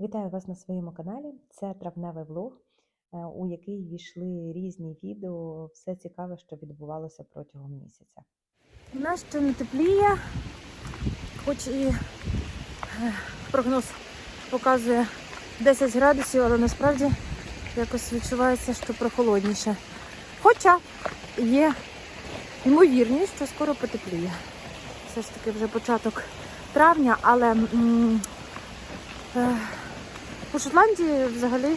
Вітаю вас на своєму каналі. Це травневий влог, е, у який війшли різні відео, все цікаве, що відбувалося протягом місяця. У нас ще не тепліє, хоч і е, прогноз показує 10 градусів, але насправді якось відчувається, що прохолодніше. Хоча є ймовірність, що скоро потепліє. Все ж таки вже початок травня, але м, е, у Шотландії взагалі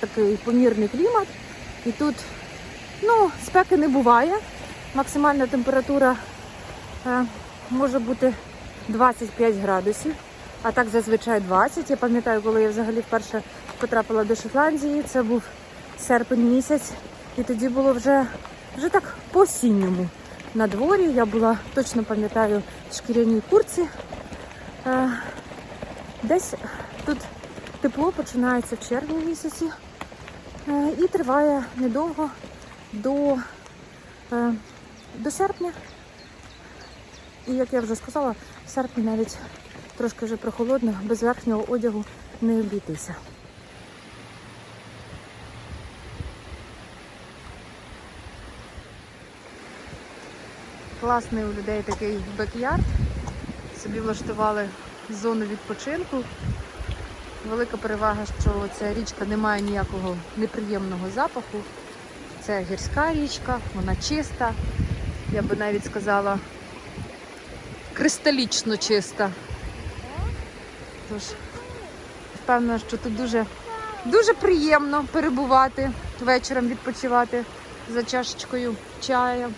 такий помірний клімат. І тут ну, спеки не буває. Максимальна температура е, може бути 25 градусів, а так зазвичай 20. Я пам'ятаю, коли я взагалі вперше потрапила до Шотландії, це був серпень місяць, і тоді було вже, вже так по-осінньому на дворі. Я була, точно пам'ятаю, в шкіряній курці. Е, десь тут тепло починається в червні місяці е, і триває недовго до е, до серпня. І як я вже сказала, в серпні навіть трошки вже прохолодно, без верхнього одягу не обійтися. Класний у людей такий бек-ярд. Собі влаштували зону відпочинку. Велика перевага, що ця річка не має ніякого неприємного запаху. Це гірська річка, вона чиста. Я би навіть сказала кристалічно чиста. Тож, впевнена, що тут дуже, дуже приємно перебувати вечором, відпочивати за чашечкою чаю,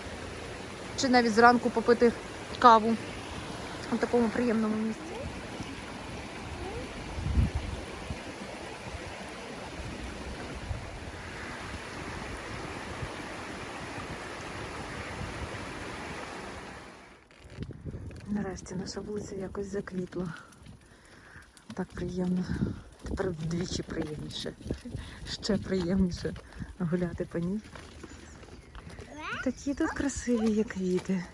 чи навіть зранку попити каву у такому приємному місці. Нарешті наша вулиця якось заквітла. Так приємно. Тепер вдвічі приємніше. Ще приємніше гуляти по ній. Такі тут красиві є квіти.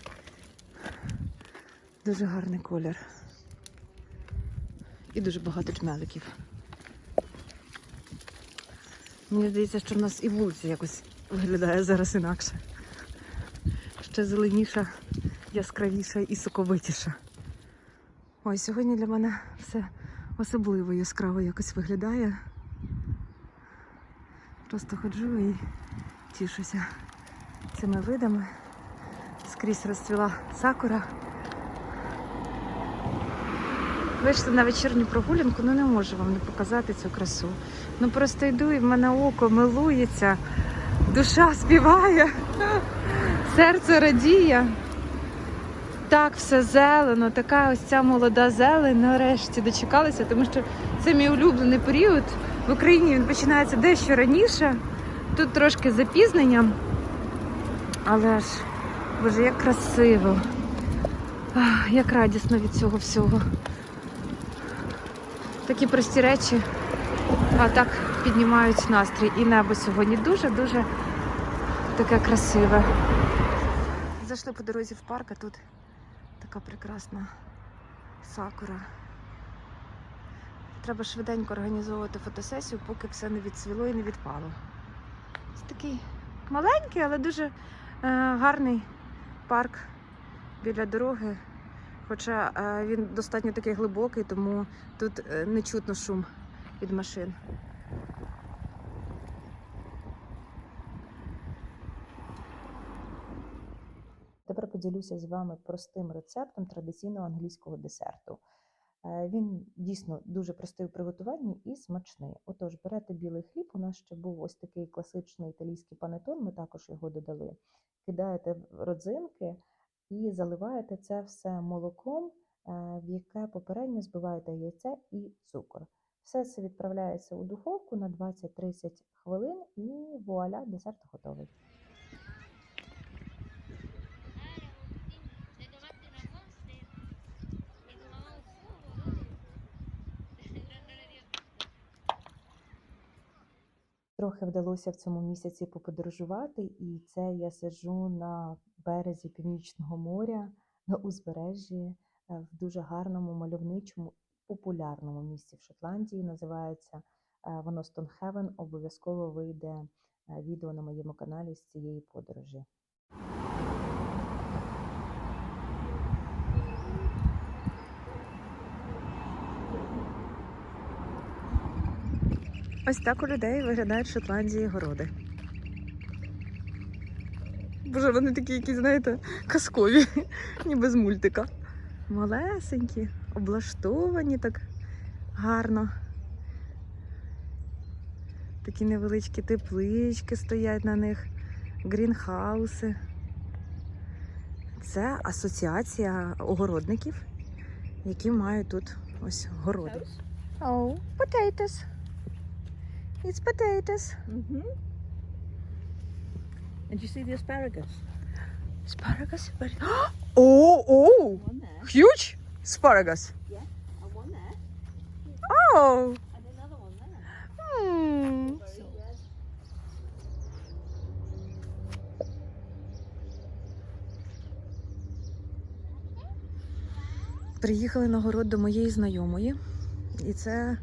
Дуже гарний колір. І дуже багато чмеликів. Мені здається, що в нас і вулиця якось виглядає зараз інакше. Ще зеленіша яскравіша і соковитіша. Ой, сьогодні для мене все особливо яскраво якось виглядає. Просто ходжу і тішуся цими видами. Скрізь розцвіла сакура. Вийшла на вечірню прогулянку, ну не можу вам не показати цю красу. Ну просто йду і в мене око милується, душа співає, серце радіє. Так, все зелено, така ось ця молода зелень нарешті дочекалася, тому що це мій улюблений період. В Україні він починається дещо раніше. Тут трошки запізнення. Але ж, боже, як красиво, Ах, як радісно від цього всього. Такі прості речі, а так піднімають настрій. І небо сьогодні дуже-дуже таке красиве. Зайшли по дорозі в парк, а тут така прекрасна сакура. Треба швиденько організовувати фотосесію, поки все не відсвіло і не відпало. Це такий маленький, але дуже е, гарний парк біля дороги. Хоча е, він достатньо такий глибокий, тому тут е, не чутно шум від машин. Тепер поділюся з вами простим рецептом традиційного англійського десерту. Е, Він дійсно дуже простий у приготуванні і смачний. Отож, берете білий хліб. У нас ще був ось такий класичний італійський панетон, ми також його додали. Кидаєте в родзинки і заливаєте це все молоком, е, в яке попередньо збиваєте яйце і цукор. Все це відправляється у духовку на 20-30 хвилин і вуаля, десерт готовий. Трохи вдалося в цьому місяці поподорожувати, і це я сиджу на березі Північного моря, на узбережжі, е, в дуже гарному, мальовничому популярному місці в Шотландії. Називається е, воно Стонхевен. Обов'язково вийде е, відео на моєму каналі з цієї подорожі. Ось так у людей виглядають в Шотландії городи. Боже, вони такі, які, знаєте, казкові, ніби з мультика. Малесенькі, облаштовані так гарно. Такі невеличкі теплички стоять на них, грінхауси. Це асоціація огородників, які мають тут ось городи. Oh, potatoes. It's potatoes. Mm-hmm. And you see the asparagus? Asparagus? But... Oh, oh! Huge asparagus. and one there, Oh! and another one there. Hmm. Приїхали на город до моєї знайомої. І це,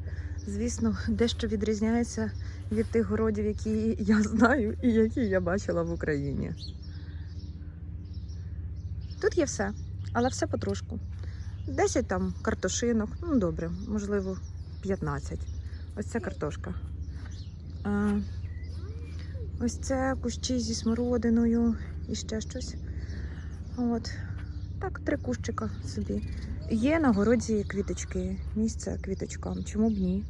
звісно, дещо відрізняється від тих городів, які я знаю і які я бачила в Україні. Тут є все, але все потрошку. 10 там картошинок, ну добре, можливо, 15. Ось це картошка. А, ось це кущі зі смородиною і ще щось. От. Так, три кущика собі. Є на городі квіточки, місце квіточкам. Чому б ні?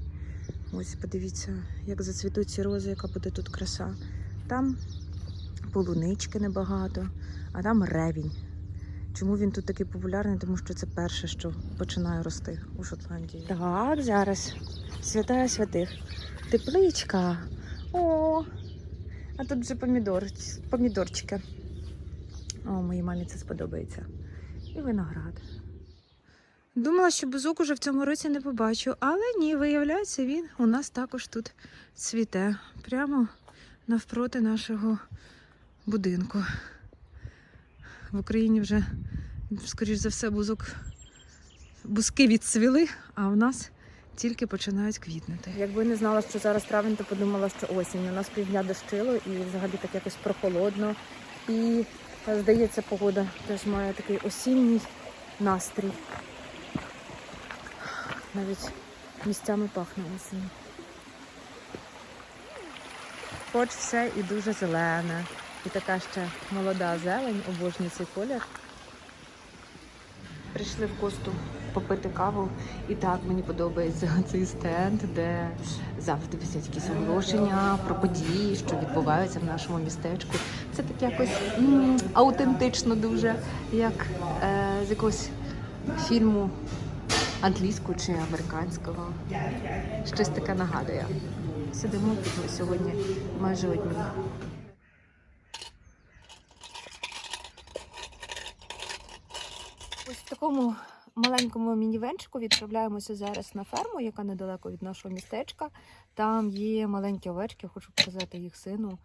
Ось подивіться, як зацвітуть ці рози, яка буде тут краса. Там полунички небагато, а там ревінь. Чому він тут такий популярний? Тому що це перше, що починає рости у Шотландії. Так, зараз. Святая святих. Тепличка. О! А тут вже помідор, помідорчики. О, моїй мамі це сподобається. І виноград. Думала, що бузок уже в цьому році не побачу, але ні, виявляється, він у нас також тут цвіте. Прямо навпроти нашого будинку. В Україні вже, скоріш за все, бузок, бузки відцвіли, а в нас тільки починають квітнути. Якби не знала, що зараз травень, то подумала, що осінь. У нас півдня дощило і взагалі так якось прохолодно. І здається, погода теж має такий осінній настрій. Навіть місцями пахне осінню. Хоч все і дуже зелене. І така ще молода зелень, обожнюю цей колір. Прийшли в косту попити каву. І так мені подобається цей стенд, де завжди висять якісь оголошення про події, що відбуваються в нашому містечку. Це так якось м, аутентично дуже, як е, з якогось фільму англійського чи американського. Щось таке нагадує. Сидимо тут сьогодні майже одні. Ось в такому маленькому мінівенчику відправляємося зараз на ферму, яка недалеко від нашого містечка. Там є маленькі овечки, хочу показати їх сину.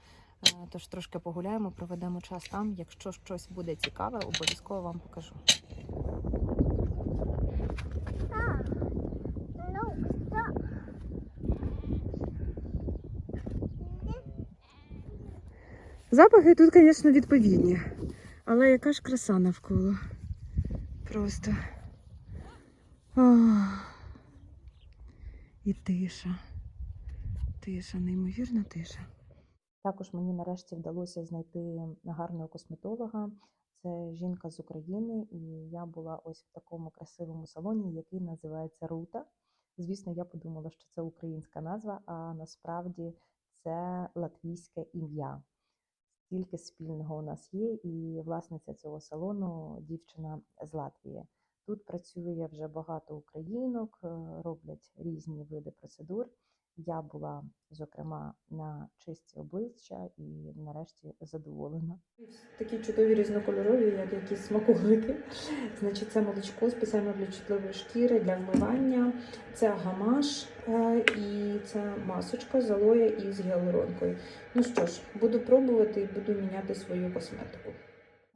Е, Тож трошки погуляємо, проведемо час там. Якщо щось буде цікаве, обов'язково вам покажу. Запахи тут, звісно, відповідні. Але яка ж краса навколо. Просто. Ах. І тиша. Тиша, неймовірна тиша. Також мені нарешті вдалося знайти гарного косметолога. Це жінка з України, і я була ось в такому красивому салоні, який називається Рута. Звісно, я подумала, що це українська назва, а насправді це латвійське ім'я. Стільки спільного у нас є, і власниця цього салону дівчина з Латвії. Тут працює вже багато українок, е, роблять різні види процедур. Я була, зокрема, на чисті обличчя і нарешті задоволена. Такі чудові різнокольорові, як якісь смаколики. Значить, це молочко спеціально для чутливої шкіри, для вмивання. Це гамаш е, і це масочка з алоє і з гіалуронкою. Ну що ж, буду пробувати і буду міняти свою косметику.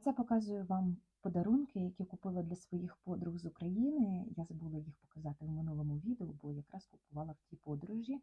Це показую вам подарунки, які купила для своїх подруг з України. Я забула їх показати в минулому відео, бо якраз купувала в тій подорожі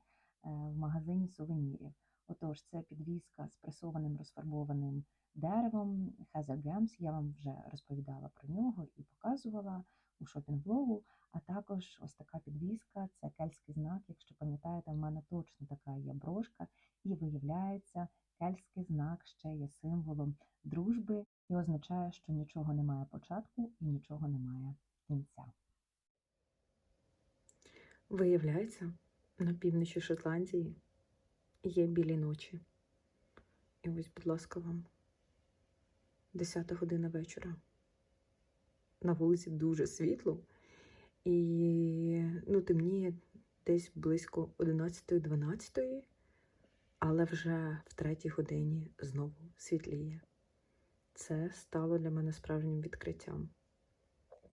сувенірів. Отож, це підвіска з пресованим розфарбованим деревом Heather Gems. Я вам вже розповідала про нього і показувала у шопінг-блогу. А також ось така підвіска, це кельтський знак. Якщо пам'ятаєте, в мене точно така є брошка, і виявляється, кельтський знак ще є символом дружби і означає, що нічого немає початку і нічого немає кінця. Виявляється, на півночі Шотландії є білі ночі. І ось, будь ласка, вам 10 година вечора. На вулиці дуже світло, і ну, темніє десь близько 11-12, але вже в третій годині знову світліє. Це стало для мене справжнім відкриттям.